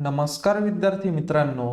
नमस्कार विद्यार्थी मित्रांनो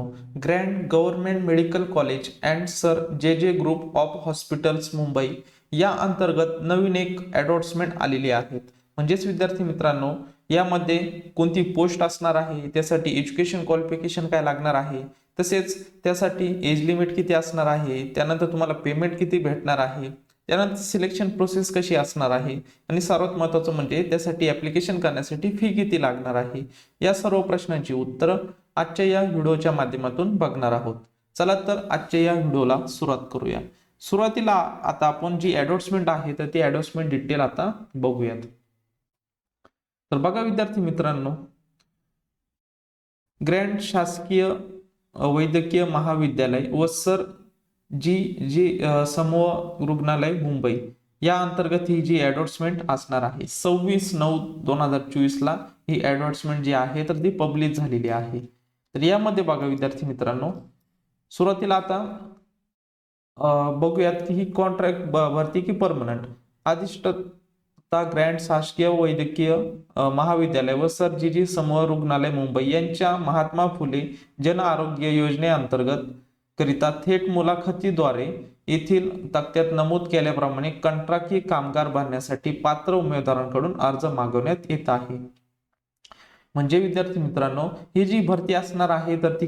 Grant government medical college and sir J J group of hospitals Mumbai या अंतर्गत नवीन एक ॲडव्हर्टमेंट आलेली आहेत. म्हणजेच विद्यार्थी मित्रांनो यामध्ये कोणती पोस्ट असणार आहे त्यासाठी एज्युकेशन क्वालिफिकेशन काय लागणार आहे तसेच त्यासाठी एज लिमिट किती असणार आहे त्यानंतर तुम्हाला पेमेंट किती भेटणार आहे त्यानंतर सिलेक्शन प्रोसेस कशी असणार आहे? आणि सर्वात महत्त्वाचं म्हणजे त्यासाठी ॲप्लिकेशन करण्यासाठी फी किती लागणार आहे? या सर्व प्रश्नांची उत्तरं आजच्या या व्हिडिओच्या माध्यमातून बघणार आहोत. चला तर आजच्या या व्हिडिओला सुरुवात करूया. सुरुवातीला आता आपण जी ॲडव्हर्टमेंट आहे तर ती ॲडव्हर्टमेंट डिटेल आता बघूयात. तर बघा विद्यार्थी मित्रांनो ग्रँड शासकीय वैद्यकीय महाविद्यालय व सर जी जी समूह रुग्णालय मुंबई. या अंतर्गत ही जी ॲडव्हर्टमेंट असणार आहे सव्वीस नऊ दोन हजार चोवीसला ही ॲडव्हर्टमेंट जी आहे तर ती पब्लिश झालेली आहे. तर यामध्ये बघा विद्यार्थी मित्रांनो सुरुवातीला आता बघूयात की ही कॉन्ट्रॅक्ट भरती की परमनंट अधिष्ठता ग्रँड शासकीय वैद्यकीय महाविद्यालय व सर जी जी समूह रुग्णालय मुंबई यांच्या महात्मा फुले जन आरोग्य योजनेअंतर्गत करिता थेट मुलाखतीद्वारे येथील तक्त्यात नमूद केल्याप्रमाणे कंत्राटी कामगार भरण्यासाठी पात्र उमेदवारांकडून अर्ज मागवण्यात येत आहे. म्हणजे विद्यार्थी मित्रांनो ही जी भरती असणार आहे तर ती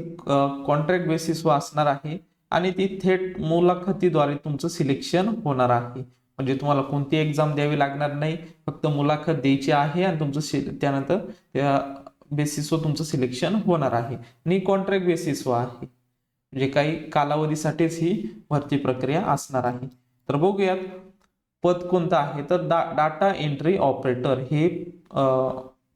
कॉन्ट्रॅक्ट बेसिसवर असणार आहे आणि ती थेट मुलाखतीद्वारे तुमचं सिलेक्शन होणार आहे. म्हणजे तुम्हाला कोणती एक्झाम द्यावी लागणार नाही फक्त मुलाखत द्यायची आहे आणि तुमचं त्यानंतर त्या बेसिसवर तुमचं सिलेक्शन होणार आहे. आणि कॉन्ट्रॅक्ट बेसिसवर आहे. म्हणजे काही कालावधीसाठीच ही भरती प्रक्रिया असणार आहे. तर बघूयात पद कोणतं आहे? तर डा डाटा एंट्री ऑपरेटर हे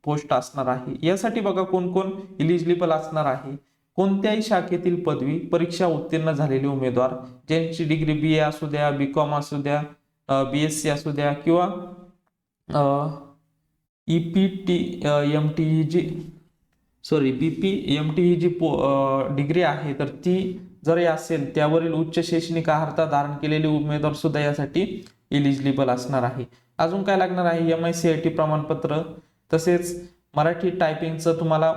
पोस्ट असणार आहे. यासाठी बघा कोण कोण इलिजिबल असणार आहे. कोणत्याही शाखेतील पदवी परीक्षा उत्तीर्ण झालेले उमेदवार ज्यांची डिग्री बी ए असू द्या बी कॉम असू द्या बी एस सी असू द्या किंवा E P T M T G sorry B P M T ही जी पो डिग्री आहे तर ती जर असेल त्यावरील उच्च शैक्षणिक अर्हता धारण केलेले उमेदवार सुद्धा यासाठी इलिजिबल असणार आहे. अजून काय लागणार आहे? M I C I T प्रमाणपत्र. तसेच मराठी टायपिंगचं तुम्हाला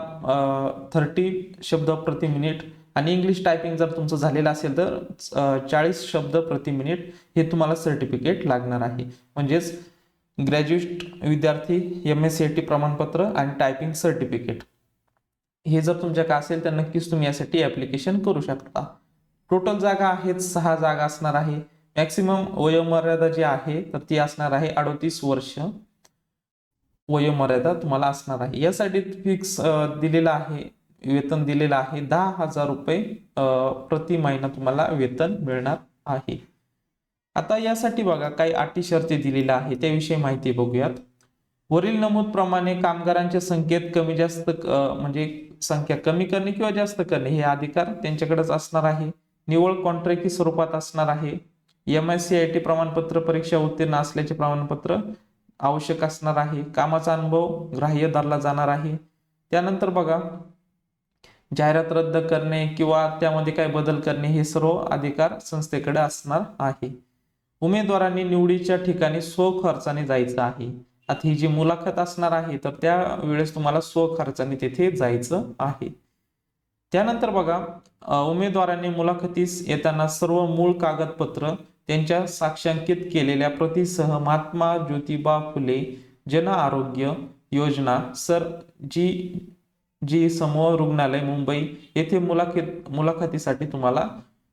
थर्टी शब्द प्रति मिनिट आणि इंग्लिश टायपिंग जर तुमचं झालेलं असेल तर चाळीस शब्द प्रति मिनिट हे तुम्हाला सर्टिफिकेट लागणार आहे. म्हणजेच ग्रॅज्युएट विद्यार्थी M S C I T प्रमाणपत्र आणि टायपिंग सर्टिफिकेट हे जर तुमच्याकडे असेल तर नक्कीच तुम्ही यासाठी ॲप्लिकेशन करू शकता. टोटल जागा आहेत सहा जागा असणार आहे. मॅक्सिमम वयोमर्यादा जी आहे तर ती असणार आहे अडतीस वर्ष. वयोमर्यादा तुम्हाला असणार आहे. यासाठी फिक्स दिलेलं आहे वेतन दिलेलं आहे दहा हजार रुपये प्रति महिना तुम्हाला वेतन मिळणार आहे. आता यासाठी बघा काही अटी शर्ती दिलेल्या आहे त्याविषयी माहिती बघूयात. वरील नमूद प्रमाणे कामगारांच्या संख्येत कमी जास्त म्हणजे संख्या कमी करणे किंवा जास्त करणे हे अधिकार त्यांच्याकडेच असणार आहे. निवळ कॉन्ट्रॅक्टी स्वरूपात असणार आहे. M S C I T प्रमाणपत्र परीक्षा उत्तीर्ण असल्याचे प्रमाणपत्र आवश्यक असणार आहे. कामाचा अनुभव ग्राह्य धरला जाणार आहे. त्यानंतर बघा जाहिरात रद्द करणे किंवा त्यामध्ये काय बदल करणे हे सर्व अधिकार संस्थेकडे असणार आहे. उमेदवारांनी निवडीच्या ठिकाणी स्वखर्चाने जायचं आहे. आता ही जी मुलाखत असणार आहे तर त्या वेळेस तुम्हाला स्वखर्चाने तेथे जायचं आहे. त्यानंतर बघा उमेदवारांनी मुलाखतीस येताना सर्व मूळ कागदपत्र त्यांच्या साक्षांकित केलेल्या प्रतीसह महात्मा ज्योतिबा फुले जन आरोग्य योजना सर जी जी समूह रुग्णालय मुंबई येथे मुलाखत मुलाखतीसाठी तुम्हाला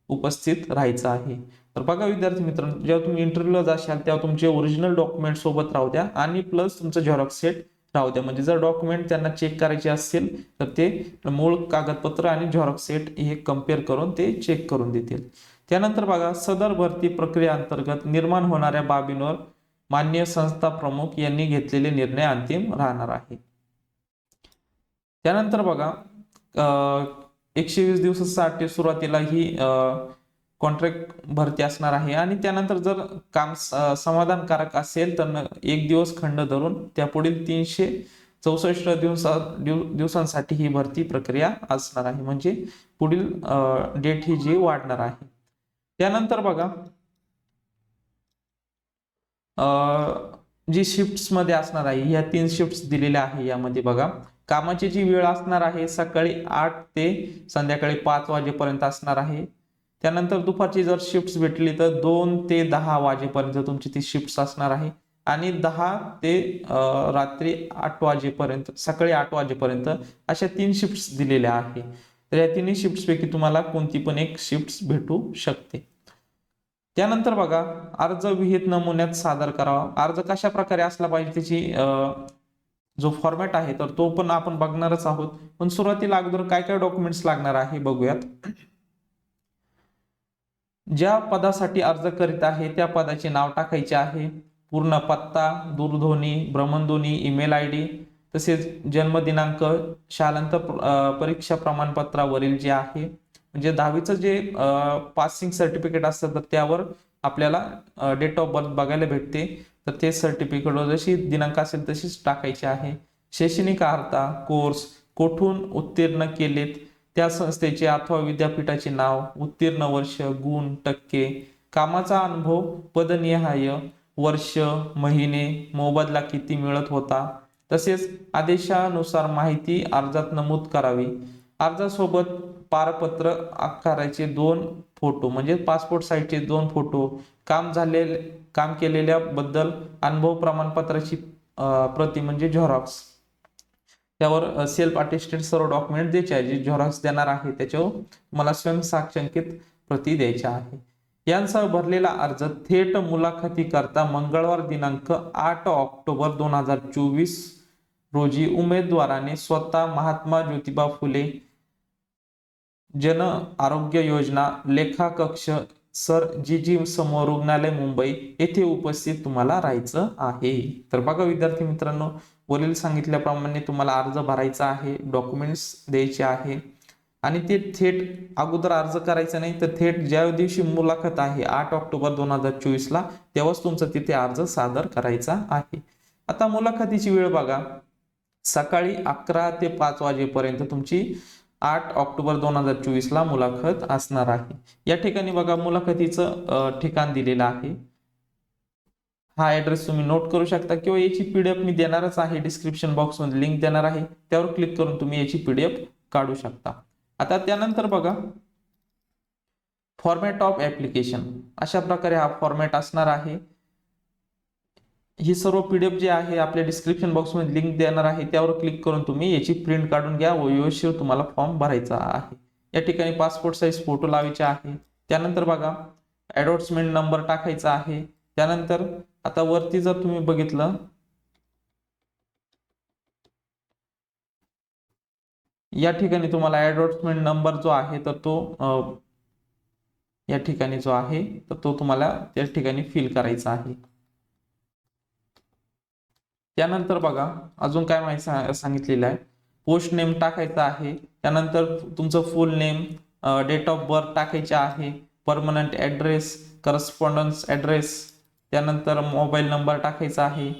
उपस्थित राहायचं आहे. तर बघा विद्यार्थी मित्रांनो जेव्हा तुम्ही इंटरव्ह्यूला जाशाल तेव्हा तुमचे ओरिजिनल डॉक्युमेंट सोबत राहू द्या आणि प्लस तुमचं झेरॉक्स सेट राहू द्या. म्हणजे जर डॉक्युमेंट त्यांना चेक करायचे असतील तर ते मूळ कागदपत्र आणि झेरॉक्स सेट हे कंपेअर करून ते चेक करून देतील. त्यानंतर बघा सदर भरती प्रक्रिया अंतर्गत निर्माण होणाऱ्या बाबींवर मान्य संस्था प्रमुख यांनी घेतलेले निर्णय अंतिम राहणार आहे. त्यानंतर बघा एकशे वीस दिवसासाठी सुरुवातीला ही कॉन्ट्रॅक्ट भरती असणार आहे. आणि त्यानंतर जर काम समाधानकारक असेल तर एक दिवस खंड धरून त्या पुढील तीनशे चौसष्ट दिवसा दिव- दिवसांसाठी ही भरती प्रक्रिया असणार आहे. म्हणजे पुढील डेट ही जी वाढणार आहे. त्यानंतर बघा जी शिफ्ट्समध्ये असणार आहे ह्या तीन शिफ्ट्स दिलेल्या आहे यामध्ये बघा. कामाची जी वेळ असणार आहे सकाळी आठ ते संध्याकाळी पाच वाजेपर्यंत असणार आहे. त्यानंतर दुपारची जर शिफ्ट भेटली तर दोन ते दहा वाजेपर्यंत तुमची ती शिफ्ट असणार आहे. आणि दहा ते रात्री आठ वाजेपर्यंत सकाळी आठ वाजेपर्यंत अशा तीन शिफ्ट दिलेल्या आहे तर या तिन्ही शिफ्टपैकी तुम्हाला कोणती पण एक शिफ्ट भेटू शकते. त्यानंतर बघा अर्ज विहित नमुन्यात सादर करावा. अर्ज कशा प्रकारे असला पाहिजे त्याची जो फॉर्मॅट आहे तर तो पण आपण बघणारच आहोत. पण सुरुवातीला अगोदर काय काय डॉक्युमेंट्स लागणार आहे बघूयात. ज्या पदासाठी अर्ज करीत आहे त्या पदाचे नाव टाकायचे आहे. पूर्ण पत्ता दूरध्वनी भ्रमणध्वनी ईमेल आय डी तसेच जन्मदिनांक शालांत परीक्षा प्रमाणपत्रावरील जे आहे म्हणजे दहावीचं जे पासिंग सर्टिफिकेट असतं तर त्यावर आपल्याला डेट ऑफ बर्थ बघायला भेटते. तर ते सर्टिफिकेट जशी दिनांक असेल तशीच टाकायची आहे. शैक्षणिक अर्था कोर्स कोठून उत्तीर्ण केलेत त्या संस्थेचे अथवा विद्यापीठाचे नाव उत्तीर्ण वर्ष गुण टक्के कामाचा अनुभव पदनिहाय वर्ष महिने मोबदला किती मिळत होता तसेच आदेशानुसार माहिती अर्जात नमूद करावी. अर्जासोबत पारपत्र आकाराचे दोन फोटो म्हणजे पासपोर्ट साईजचे दोन फोटो काम झालेले काम केलेल्या बद्दल अनुभव प्रमाणपत्राची प्रति प्रती म्हणजे झेरॉक्स त्यावर सेल्फ अटेस्टेड सर्व डॉक्युमेंट द्यायचे आहे. जे झेरॉक्स देणार आहे त्याच्यावर मला स्वयंसाक्षांकित प्रती द्यायच्या आहे. यांसह भरलेला अर्ज थेट मुलाखती करता मंगळवार दिनांक आठ ऑक्टोबर दोन हजार चोवीस रोजी उमेदवाराने स्वतः महात्मा ज्योतिबा फुले जन आरोग्य योजना लेखा कक्ष सर जी जी समोर रुग्णालय मुंबई येथे उपस्थित तुम्हाला राहायचं आहे. तर बघा विद्यार्थी मित्रांनो वरील सांगितल्याप्रमाणे तुम्हाला अर्ज भरायचा आहे डॉक्युमेंट्स द्यायचे आहे. आणि ते थेट अगोदर अर्ज करायचा नाही तर थेट ज्या दिवशी मुलाखत आहे आठ ऑक्टोबर दोन हजार चोवीसला तेव्हाच तुमचा तिथे अर्ज सादर करायचा आहे. आता मुलाखतीची वेळ बघा. सकाळी अकरा ते पाच वाजेपर्यंत तुमची आठ ऑक्टोबर दोन हजार चोवीसला मुलाखत असणार आहे. या ठिकाणी बघा मुलाखतीचं ठिकाण दिलेलं आहे. हा ऍड्रेस तुम्ही नोट करू शकता किंवा याची पीडीएफ मी देणारच आहे. डिस्क्रिप्शन बॉक्समध्ये लिंक देणार आहे. त्यावर क्लिक करून तुम्ही याची पीडीएफ काढू शकता. आता त्यानंतर बघा. फॉर्मॅट ऑफ ऍप्लिकेशन अशा प्रकारे हा फॉर्मॅट असणार आहे. ही सर्व पीडीएफ जे आहे आपल्या डिस्क्रिप्शन बॉक्समध्ये लिंक देणार आहे. त्यावर क्लिक करून तुम्ही याची प्रिंट काढून घ्या. व व्यवस्थित तुम्हाला फॉर्म भरायचा आहे. या ठिकाणी पासपोर्ट साईज फोटो लावायचे आहे. त्यानंतर बघा. ॲडव्हर्टमेंट नंबर टाकायचा आहे. त्यानंतर आता वरती जर तुम्ही बघितलं या ठिकाणी तुम्हाला ॲडव्हर्टमेंट नंबर जो आहे तर तो या ठिकाणी जो आहे तर तो तुम्हाला त्या ठिकाणी फिल करायचा आहे. त्यानंतर बघा अजून काय माहिती सांगितलेलं आहे. पोस्ट नेम टाकायचा आहे. त्यानंतर तुमचं full name date of birth टाकायचे आहे. परमनंट ॲड्रेस करस्पॉन्डन्स ॲड्रेस त्यानंतर मोबाईल नंबर टाकायचा आहे.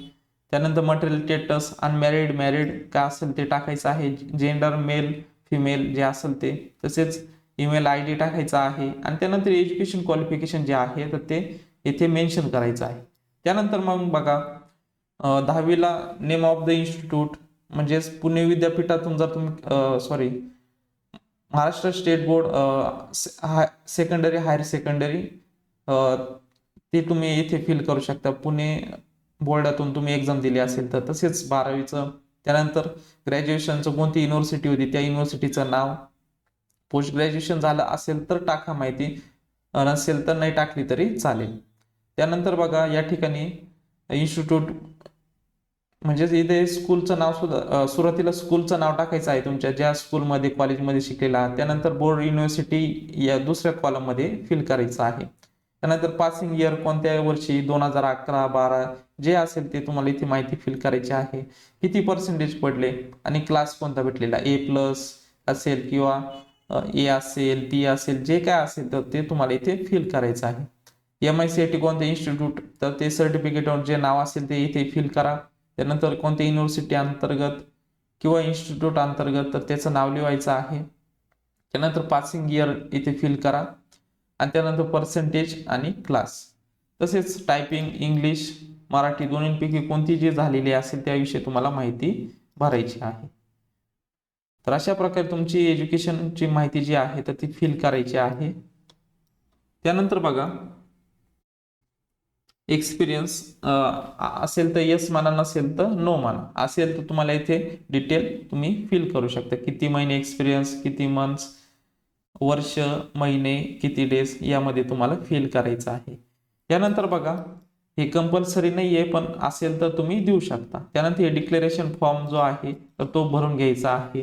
त्यानंतर मटेरियल स्टेटस अनमॅरिड मॅरिड काय असेल ते टाकायचं आहे. जेंडर मेल फिमेल जे असेल ते. तसेच ईमेल आय डी टाकायचा आहे. आणि त्यानंतर एज्युकेशन क्वालिफिकेशन जे आहे तर ते येथे मेन्शन करायचं आहे. त्यानंतर मग बघा दहावीला नेम ऑफ द इन्स्टिट्यूट म्हणजेच पुणे विद्यापीठातून जर तुम्ही sorry Maharashtra state board secondary higher secondary ते तुम्ही इथे फिल करू शकता. पुणे बोर्डातून तुम्ही एक्झाम दिली असेल तर तसेच बारावीचं. त्यानंतर ग्रॅज्युएशनचं कोणती युनिव्हर्सिटी होती त्या युनिव्हर्सिटीचं नाव. पोस्ट ग्रॅज्युएशन झालं असेल तर टाका माहिती. नसेल तर नाही टाकली तरी चालेल. त्यानंतर बघा या ठिकाणी इन्स्टिट्यूट म्हणजेच इथे स्कूलचं नाव सुद्धा सुरुवातीला स्कूलचं नाव टाकायचं आहे तुमच्या. ज्या स्कूलमध्ये कॉलेजमध्ये शिकलेला आहात. त्यानंतर बोर्ड युनिव्हर्सिटी या दुसऱ्या कॉलममध्ये फिल करायचं आहे. त्यानंतर पासिंग इयर कोणत्या वर्षी दोन हजार अकरा बारा जे असेल ते तुम्हाला इथे माहिती फिल करायची आहे. किती पर्सेंटेज पडले? आणि क्लास कोणता भेटलेला? ए प्लस असेल किंवा ए असेल टी असेल जे काय असेल तर ते तुम्हाला इथे फिल करायचं आहे. M I C I T कोणते इन्स्टिट्यूट तर ते सर्टिफिकेटवर जे नाव असेल ते इथे फिल करा. त्यानंतर कोणत्या युनिव्हर्सिटी अंतर्गत किंवा इन्स्टिट्यूट अंतर्गत तर त्याचं नाव लिहायचं आहे. त्यानंतर पासिंग इयर इथे फिल करा. आणि त्यानंतर पर्सेंटेज आणि क्लास तसेच टायपिंग इंग्लिश मराठी दोन्हींपैकी कोणती जी झालेली असेल त्याविषयी तुम्हाला माहिती भरायची आहे. तर अशा प्रकारे तुमची एज्युकेशनची माहिती जी आहे तर ती फिल करायची आहे. त्यानंतर बघा एक्सपिरियन्स असेल तर येस माना नसेल तर नो माना असेल तर तुम्हाला इथे डिटेल तुम्ही फिल करू शकता. किती महिने एक्सपिरियन्स किती मंथ्स वर्ष महिने किती डेज यामध्ये तुम्हाला फिल करायचं आहे. यानंतर बघा हे कंपल्सरी नाही आहे पण असेल तर तुम्ही देऊ शकता. त्यानंतर हे डिक्लेरेशन फॉर्म जो आहे तर तो भरून घ्यायचा आहे.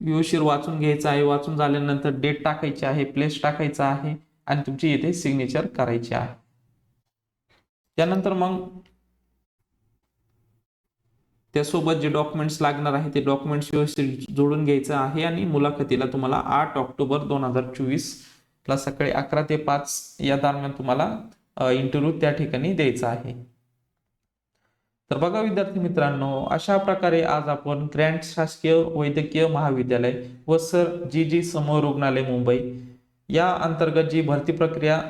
व्यवस्थित वाचून घ्यायचा आहे. वाचून झाल्यानंतर डेट टाकायची आहे प्लेस टाकायचा आहे आणि तुमची इथे सिग्नेचर करायची आहे. त्यानंतर मग त्यासोबत जे डॉक्युमेंट्स लागणार आहे ते डॉक्युमेंट्स व्यवस्थित जोडून घ्यायचं आहे आणि मुलाखतीला तुम्हाला आठ ऑक्टोबर दोन हजार चोवीस ला सकाळी अकरा ते पाच या दरम्यान तुम्हाला इंटरव्ह्यू त्या ठिकाणी द्यायचा आहे. तर बघा विद्यार्थी मित्रांनो अशा प्रकारे आज आपण ग्रँड शासकीय वैद्यकीय महाविद्यालय व सर जी जी समूह रुग्णालय मुंबई या अंतर्गत जी भरती प्रक्रिया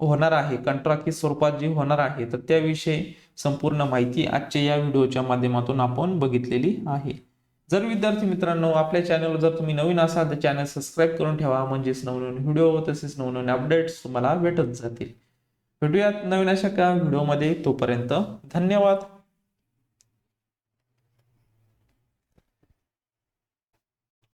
होणार आहे कंट्राकी स्वरूपात जी होणार आहे तर त्याविषयी संपूर्ण माहिती आजच्या या व्हिडिओच्या माध्यमातून आपण बघितलेली आहे. जर विद्यार्थी मित्रांनो आपल्या चॅनलवर जर तुम्ही नवीन असाल तर चॅनल सबस्क्राईब करून ठेवा. म्हणजेच नवनवीन व्हिडिओ तसेच नवनवीन अपडेट्स तुम्हाला भेटत जातील. भेटूयात नवीन अशा का व्हिडिओमध्ये. तोपर्यंत धन्यवाद.